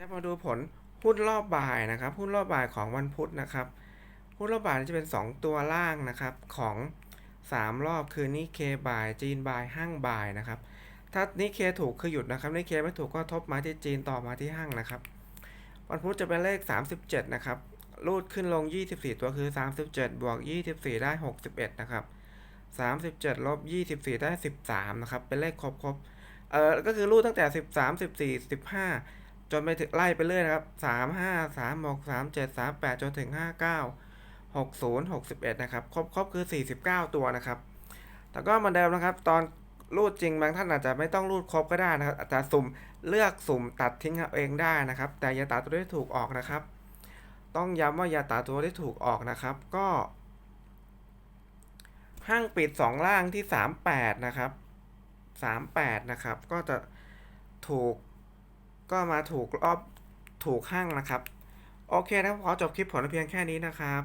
จะมาดูผลหุ้นรอบบ่ายนะครับหุ้นรอบบ่ายของวันพุธนะครับหุ้นรอบบ่ายจะเป็น 2 ตัวล่างนะครับของ 3 รอบคือนิเคบ่ายจีนบ่ายห้างบ่ายนะครับ ถ้านิเคถูกคือหยุดนะครับนิเคไม่ถูกก็ทบมาที่จีนต่อมาที่ห้างนะครับ วันพุธจะเป็นเลข 37 นะครับรูดขึ้นลง 24 ตัวคือ 37 บวก 24 ได้ 61 นะครับ 37 ลบ 24 ได้ 13 นะครับ เป็นเลขครบครบเออก็คือรูดตั้งแต่ 13 14 15 จนไปถึงไล่ไปเรื่อยนะครับ35 36 37 38จนถึง59 60 61นะครับ ครบครบคือ49ตัวนะครับแล้วก็เหมือนเดิมนะครับ ตอนรูดจริงบางท่านอาจจะไม่ต้องรูดครบก็ได้นะครับ อาจจะสุ่มเลือกสุ่มตัดทิ้งเอาเองได้นะครับ แต่อย่าตัดตัวที่ถูกออกนะครับ ต้องย้ำว่าอย่าตัดตัวที่ถูกออกนะครับ ก็ห้างปิด 2 ล่างที่ 38 นะครับ 38 นะครับ ก็จะถูก ก็มาถูกรอบถูกห้างนะครับ โอเคนะครับขอจบคลิปผลเพียงแค่นี้นะครับ